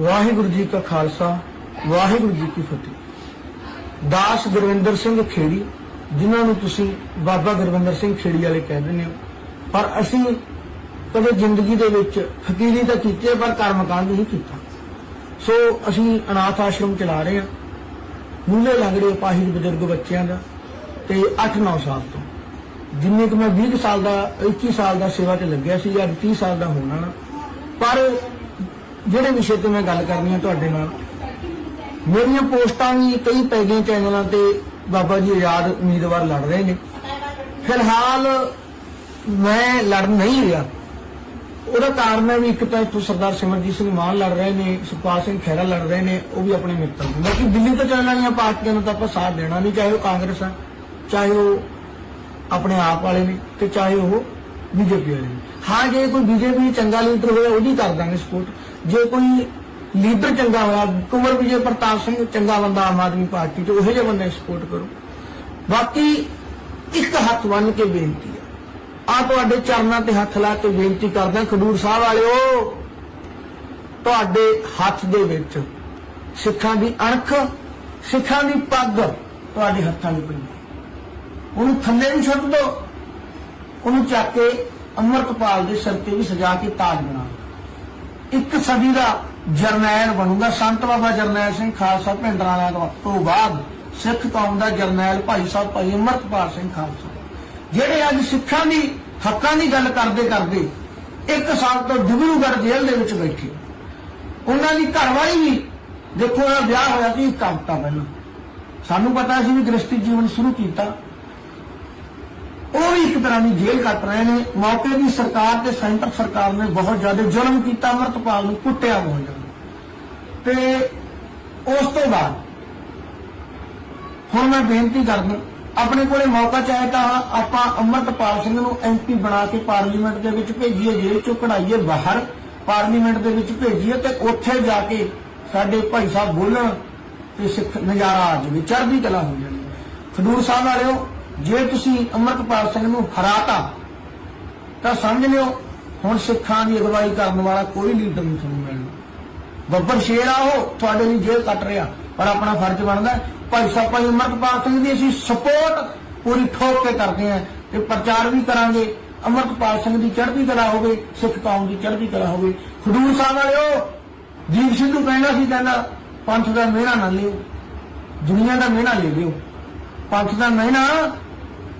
ਵਾਹਿਗੁਰੂ ਜੀ ਕਾ ਖਾਲਸਾ, ਵਾਹਿਗੁਰੂ ਜੀ ਕੀ ਫਤਿਹ। ਦਾਸ ਗੁਰਵਿੰਦਰ ਸਿੰਘ ਖੇੜੀ, ਜਿਨ੍ਹਾਂ ਨੂੰ ਤੁਸੀਂ ਬਾਬਾ ਗੁਰਵਿੰਦਰ ਸਿੰਘ ਖੇੜੀ ਵਾਲੇ ਕਹਿ ਦਿੰਦੇ ਹੋ, ਪਰ ਅਸੀਂ ਕਦੇ ਜ਼ਿੰਦਗੀ ਦੇ ਵਿੱਚ ਫਕੀਰੀ ਤਾਂ ਕੀਤੀ ਹੈ ਪਰ ਕਰਮਕਾਂਡ ਨਹੀਂ ਕੀਤਾ। ਸੋ ਅਸੀਂ ਅਨਾਥ ਆਸ਼ਰਮ ਚਲਾ ਰਹੇ ਹਾਂ, ਮੂਲੇ ਲੱਗ ਰਹੇ ਪਾਹੀ ਬਜ਼ੁਰਗ ਬੱਚਿਆਂ ਦਾ, ਤੇ 8-9 ਸਾਲ ਤੋਂ। ਜਿੰਨੇ ਕਿ ਮੈਂ 20 ਸਾਲ ਦਾ 21 ਸਾਲ ਦਾ ਸੇਵਾ 'ਚ ਲੱਗਿਆ ਸੀ, ਅੱਜ 30 ਸਾਲ ਦਾ ਹੋਣਾ ਨਾ ਪਰ ਜਿਹੜੇ ਵਿਸ਼ੇ ਤੇ ਮੈਂ ਗੱਲ ਕਰਨੀ ਹੈ ਤੁਹਾਡੇ ਨਾਲ, ਮੇਰੀਆਂ ਪੋਸਟਾਂ ਵੀ ਕਈ ਪੈ ਗਈਆਂ ਚੈਨਲਾਂ ਤੇ ਬਾਬਾ ਜੀ ਆਜ਼ਾਦ ਉਮੀਦਵਾਰ ਲੜ ਰਹੇ ਨੇ। ਫਿਲਹਾਲ ਮੈਂ ਲੜ ਨਹੀਂ ਰਿਹਾ। ਉਹਦਾ ਕਾਰਨ ਹੈ ਵੀ ਇੱਕ ਤਾਂ ਇੱਥੋਂ ਸਰਦਾਰ ਸਿਮਰਜੀਤ ਸਿੰਘ ਮਾਨ ਲੜ ਰਹੇ ਨੇ, ਸੁਖਪਾਲ ਸਿੰਘ ਖਹਿਰਾ ਲੜ ਰਹੇ ਨੇ, ਉਹ ਵੀ ਆਪਣੇ ਮਿੱਤਰ ਨੇ। ਬਾਕੀ ਦਿੱਲੀ ਤੋਂ ਚੱਲਣ ਵਾਲੀਆਂ ਪਾਰਟੀਆਂ ਨੂੰ ਤਾਂ ਆਪਾਂ ਸਾਥ ਦੇਣਾ ਨਹੀਂ, ਚਾਹੇ ਉਹ ਕਾਂਗਰਸ ਆ, ਚਾਹੇ ਉਹ ਆਪਣੇ ਆਪ ਵਾਲੇ ਨੇ ਤੇ ਚਾਹੇ ਉਹ ਬੀਜੇਪੀ ਵਾਲੇ ਨੇ। ਹਾਂ, ਜੇ ਕੋਈ ਬੀਜੇਪੀ ਚੰਗਾ ਲੀਡਰ ਹੋਇਆ ਉਹਦੀ ਕਰ ਦਾਂਗੇ ਸਪੋਰਟ। ਜੇ ਕੋਈ ਲੀਡਰ ਚੰਗਾ ਹੋਇਆ ਕੁਮਰ ਵਿਜੇ ਪ੍ਰਤਾਪ ਸਿੰਘ ਚੰਗਾ ਬੰਦਾ ਆਮ ਆਦਮੀ ਪਾਰਟੀ ਚ, ਉਹੋ ਜਿਹੇ ਬੰਦੇ ਸਪੋਰਟ ਕਰੋ। ਬਾਕੀ ਇੱਕ ਹੱਥ ਬੰਨ ਕੇ ਬੇਨਤੀ ਹੈ ਆ ਤੁਹਾਡੇ ਚਰਨਾਂ ਤੇ ਹੱਥ ਲਾ ਕੇ ਬੇਨਤੀ ਕਰਦਾ, ਖਡੂਰ ਸਾਹਿਬ ਵਾਲਿਓ, ਤੁਹਾਡੇ ਹੱਥ ਦੇ ਵਿੱਚ ਸਿੱਖਾਂ ਦੀ ਅਣਖ, ਸਿੱਖਾਂ ਦੀ ਪੱਗ ਤੁਹਾਡੇ ਹੱਥਾਂ 'ਚ ਪਈ ਉਹਨੂੰ ਥੱਲੇ ਵੀ ਸੁੱਟ ਦਿਓ, ਉਹਨੂੰ ਚੱਕ ਕੇ ਅੰਮ੍ਰਿਤਪਾਲ ਦੇ ਸਿਰ ਤੇ ਵੀ ਸਜਾ ਕੇ ਤਾਜ ਬਣਾ ਇੱਕ ਸਦੀ ਦਾ ਜਰਨੈਲ ਬਣੂਗਾ, ਸੰਤ ਬਾਬਾ ਜਰਨੈਲ ਸਿੰਘ ਖਾਲਸਾ ਭਿੰਡਰਾਂ ਵਾਲਿਆਂ ਤੋਂ ਬਾਅਦ ਸਿੱਖ ਕੌਮ ਦਾ ਜਰਨੈਲ ਭਾਈ ਸਾਹਿਬ ਭਾਈ ਅੰਮ੍ਰਿਤਪਾਲ ਸਿੰਘ ਖਾਲਸਾ। ਜਿਹੜੇ ਅੱਜ ਸਿੱਖਾਂ ਦੀ, ਹੱਕਾਂ ਦੀ ਗੱਲ ਕਰਦੇ ਕਰਦੇ ਇੱਕ ਸਾਲ ਤੋਂ ਡਿਬਰੂਗੜ੍ਹ ਜੇਲ੍ਹ ਦੇ ਵਿੱਚ ਬੈਠੇ। ਉਹਨਾਂ ਦੀ ਘਰਵਾਲੀ ਵੀ, ਦੇਖੋ ਉਹਦਾ ਵਿਆਹ ਹੋਇਆ ਸੀ ਇੱਕ ਹਫ਼ਤਾ ਪਹਿਲਾਂ। ਸਾਨੂੰ ਪਤਾ ਸੀ ਵੀ ਗ੍ਰਸਤੀ ਜੀਵਨ ਸ਼ੁਰੂ ਕੀਤਾ। ਉਹ ਵੀ ਇੱਕ ਤਰ੍ਹਾਂ ਦੀ ਜੇਲ੍ਹ ਕੱਟ ਰਹੇ ਨੇ। ਮੌਕੇ ਦੀ ਸਰਕਾਰ ਤੇ ਸੈਂਟਰ ਸਰਕਾਰ ਨੇ ਬਹੁਤ ਜ਼ਿਆਦਾ ਜ਼ੁਲਮ ਕੀਤਾ, ਅਮਰਤਪਾਲ ਨੂੰ ਕੁੱਟਿਆ ਬਹੁਤ ਤੇ ਉਸ ਤੋਂ ਬਾਅਦ ਹੁਣ ਮੈਂ ਬੇਨਤੀ ਕਰਦਾ, ਆਪਣੇ ਕੋਲੇ ਮੌਕਾ ਚਾਹੇ ਤਾਂ ਆਪਾਂ ਅਮਰਤਪਾਲ ਸਿੰਘ ਨੂੰ ਐਮਪੀ ਬਣਾ ਕੇ ਪਾਰਲੀਮੈਂਟ ਦੇ ਵਿੱਚ ਭੇਜੀਏ, ਜੇਲ੍ਹ ਚੋਂ ਕਢਾਈਏ ਬਾਹਰ, ਪਾਰਲੀਮੈਂਟ ਦੇ ਵਿੱਚ ਭੇਜੀਏ ਤੇ ਉੱਥੇ ਜਾ ਕੇ ਸਾਡੇ ਭਾਈ ਸਾਹਿਬ ਬੋਲਣ ਤੇ ਸਿੱਖ ਨਜ਼ਾਰਾ ਆ ਜਾਵੇ। ਚੜ੍ਹਦੀ ਕਲਾ ਹੋ ਜਾਣੀ ਖਡੂਰ ਸਾਹਿਬ ਵਾਲਿਓ ਜੇ ਤੁਸੀਂ ਅਮਰਤਪਾਲ ਸਿੰਘ ਨੂੰ ਹਰਾਤਾ, ਤਾਂ ਸਮਝ ਲਿਓ, ਹੁਣ ਸਿੱਖਾਂ ਦੀ ਅਗਵਾਈ ਕਰਨ ਵਾਲਾ ਕੋਈ ਲੀਡਰ ਨਹੀਂ ਤੁਹਾਨੂੰ ਮਿਲਣਾ। ਬੱਬਰ ਸ਼ੇਰ ਆ ਉਹ, ਤੁਹਾਡੇ ਲਈ ਜੇਲ੍ਹ ਕੱਟ ਰਿਹਾ, ਪਰ ਆਪਣਾ ਫਰਜ਼ ਬਣਦਾ ਭਾਈ ਸਾਹਿਬ, ਭਾਈ ਅਮਰਤਪਾਲ ਸਿੰਘ ਦੀ ਅਸੀਂ ਸਪੋਰਟ ਪੂਰੀ ਠੋਕ ਕੇ ਕਰਦੇ ਹਾਂ ਤੇ ਪ੍ਰਚਾਰ ਵੀ ਕਰਾਂਗੇ। ਅਮਰਤਪਾਲ ਸਿੰਘ ਦੀ ਚੜ੍ਹਦੀ ਕਲਾ ਹੋਵੇ, ਸਿੱਖ ਕੌਮ ਦੀ ਚੜ੍ਹਦੀ ਕਲਾ ਹੋਵੇ। ਖਡੂਰ ਸਾਹਿਬ ਵਾਲਿਓ, ਦੀਪ ਸਿੱਧੂ ਕਹਿੰਦਾ ਸੀ ਕਹਿੰਦਾ, ਪੰਥ ਦਾ ਮਿਹਣਾ ਨਾ ਲਿਓ, ਦੁਨੀਆ ਦਾ ਮਿਹਣਾ ਲੈ ਲਿਓ। ਪੰਥ ਦਾ ਮਿਹਣਾ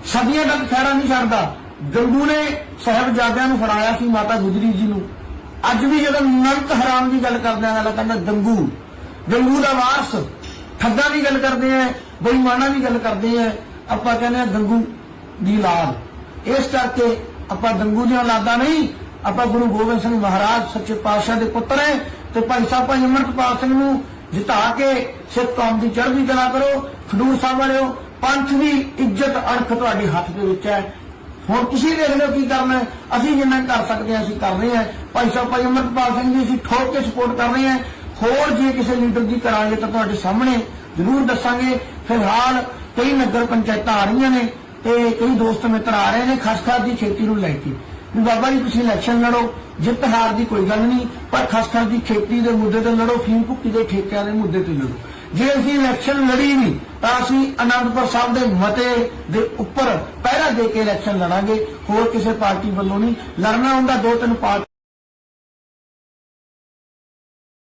ਸਦੀਆਂ ਤੱਕ ਖੈਰਾ ਨਹੀਂ ਛੱਡਦਾ। ਗੰਗੂ ਨੇ ਸਾਹਿਬਜ਼ਾਦਿਆਂ ਨੂੰ ਫੜਾਇਆ ਸੀ ਮਾਤਾ ਗੁਜਰੀ ਜੀ ਨੂੰ। ਅੱਜ ਵੀ ਜਦੋਂ ਨਰਕ ਹਰਾਮ ਦੀ ਗੱਲ ਕਰਦੇ ਆ ਕਹਿੰਦਾ ਗੰਗੂ। ਗੰਗੂ ਦਾ ਵਾਰਸ, ਠੱਗਾਂ ਦੀ ਗੱਲ ਕਰਦੇ ਆ, ਬੇਈਮਾਨਾਂ ਦੀ ਗੱਲ ਕਰਦੇ ਆ, ਆਪਾਂ ਕਹਿੰਦੇ ਆ ਗੰਗੂ ਦੀ ਲਾਦ ਇਸ ਕਰਕੇ ਆਪਾਂ ਗੰਗੂ ਦੀਆਂ ਲਾਦਾਂ ਨਹੀਂ, ਆਪਾਂ ਗੁਰੂ ਗੋਬਿੰਦ ਸਿੰਘ ਮਹਾਰਾਜ ਸੱਚੇ ਪਾਤਸ਼ਾਹ ਦੇ ਪੁੱਤਰ ਹੈ ਤੇ ਭਾਈ ਸਾਹਿਬ, ਭਾਈ ਅਮਰਤਪਾਲ ਸਿੰਘ ਨੂੰ ਜਿਤਾ ਕੇ ਸਿੱਖ ਕੌਮ ਦੀ ਚੜ੍ਹਦੀ ਕਲਾ ਕਰੋ, ਖਡੂਰ ਸਾਹਿਬ ਵਾਲਿਓ ਪੰਥ ਦੀ ਇੱਜ਼ਤ ਅਣਖ ਤੁਹਾਡੇ ਹੱਥ ਦੇ ਵਿੱਚ ਹੈ। ਹੁਣ ਤੁਸੀਂ ਦੇਖ ਲਓ ਕੀ ਕਰਨਾ ਅਸੀਂ ਜਿੰਨਾ ਕਰ ਸਕਦੇ ਹਾਂ, ਅਸੀਂ ਕਰ ਰਹੇ ਹਾਂ। ਭਾਈ ਸਾਹਿਬ, ਭਾਈ ਅਮਰਤਪਾਲ ਸਿੰਘ ਜੀ, ਅਸੀਂ ਠੋਕ ਕੇ ਸਪੋਰਟ ਕਰ ਰਹੇ ਹਾਂ। ਹੋਰ ਜੇ ਕਿਸੇ ਲੀਡਰ ਦੀ ਕਰਾਂਗੇ ਤਾਂ ਤੁਹਾਡੇ ਸਾਹਮਣੇ ਜ਼ਰੂਰ ਦੱਸਾਂਗੇ। ਫਿਲਹਾਲ ਕਈ ਨਗਰ ਪੰਚਾਇਤਾਂ ਆ ਰਹੀਆਂ ਨੇ ਤੇ ਕਈ ਦੋਸਤ ਮਿੱਤਰ ਆ ਰਹੇ ਨੇ, ਖਸਖਸ ਦੀ ਖੇਤੀ ਨੂੰ ਲੈ ਕੇ। ਵੀ ਬਾਬਾ ਜੀ, ਤੁਸੀਂ ਇਲੈਕਸ਼ਨ ਲੜੋ, ਜਿੱਤ ਹਾਰ ਦੀ ਕੋਈ ਗੱਲ ਨਹੀਂ, ਪਰ ਖਸਖਸ ਦੀ ਖੇਤੀ ਦੇ ਮੁੱਦੇ ਤੇ ਲੜੋ, ਫੀਮ ਭੁੱਕੀ ਦੇ ਠੇਕਿਆਂ ਦੇ ਮੁੱਦੇ ਤੇ ਲੜੋ। ਜੇ ਅਸੀਂ ਇਲੈਕਸ਼ਨ ਲੜੀ ਵੀ ਤਾਂ ਅਸੀਂ ਅਨੰਦਪੁਰ ਸਾਹਿਬ ਦੇ ਮਤੇ ਦੇ ਉੱਪਰ ਪਹਿਰਾ ਦੇ ਕੇ ਇਲੈਕਸ਼ਨ ਲੜਾਂਗੇ। ਹੋਰ ਕਿਸੇ ਪਾਰਟੀ ਵੱਲੋਂ ਨਹੀਂ। ਲੜਨਾ ਹੁੰਦਾ, ਦੋ ਤਿੰਨ ਪਾਰਟੀ